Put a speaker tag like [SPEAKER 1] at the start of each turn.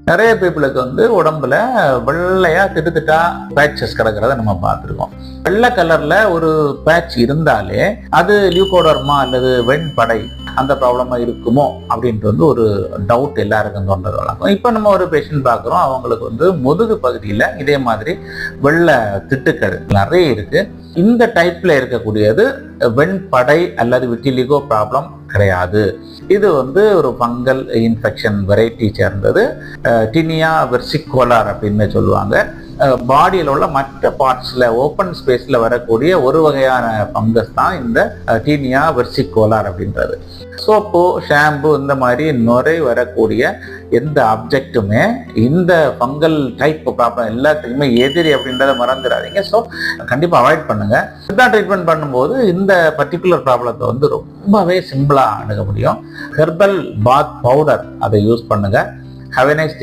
[SPEAKER 1] நிறைய பீப்புளுக்கு வந்து உடம்புல வெள்ளையா திட்டுத்திட்டா பேட்சஸ் கிடக்கிறத நம்ம பார்த்துருக்கோம். வெள்ளை கலர்ல ஒரு பேட்ச் இருந்தாலே அது லியூகோடர்மா அல்லது வெண்படை அந்த ப்ராப்ளமா இருக்குமோ அப்படின்ட்டு வந்து ஒரு டவுட் எல்லாருக்கும் தோன்றது வழக்கம் இப்போ நம்ம ஒரு பேஷண்ட் பார்க்குறோம் அவங்களுக்கு வந்து முதுகு பகுதியில் இதே மாதிரி வெள்ளை திட்டுக்கள் நிறைய இருக்கு. இந்த டைப்ல இருக்கக்கூடியது வெண்படை அல்லது விட்டிலிகோ ப்ராப்ளம் கிடையாது. இது வந்து ஒரு ஃபங்கல் இன்ஃபெக்ஷன் வெரைட்டி சேர்ந்தது. டினியா வெர்சிகோலார் அப்படின்னு சொல்லுவாங்க. பாடியில் உள்ள மற்ற பார்ட்ஸில் ஓப்பன் ஸ்பேஸில் வரக்கூடிய ஒரு வகையான ஃபங்கஸ் தான் இந்த டீனியா வெர்சிகோலார் அப்படின்றது. சோப்பு ஷாம்பு இந்த மாதிரி நுரை வரக்கூடிய எந்த அப்ஜெக்ட்டுமே இந்த ஃபங்கல் டைப் ப்ராப்ளம் எல்லாத்துக்குமே எதிரி அப்படின்றத மறந்துடாதீங்க. ஸோ கண்டிப்பாக அவாய்ட் பண்ணுங்க. இதுதான் ட்ரீட்மெண்ட் பண்ணும்போது இந்த பர்டிகுலர் ப்ராப்ளத்தை வந்து ரொம்பவே சிம்பிளாக அணுக முடியும். ஹெர்பல் பாத் பவுடர் அதை யூஸ் பண்ணுங்க. How nice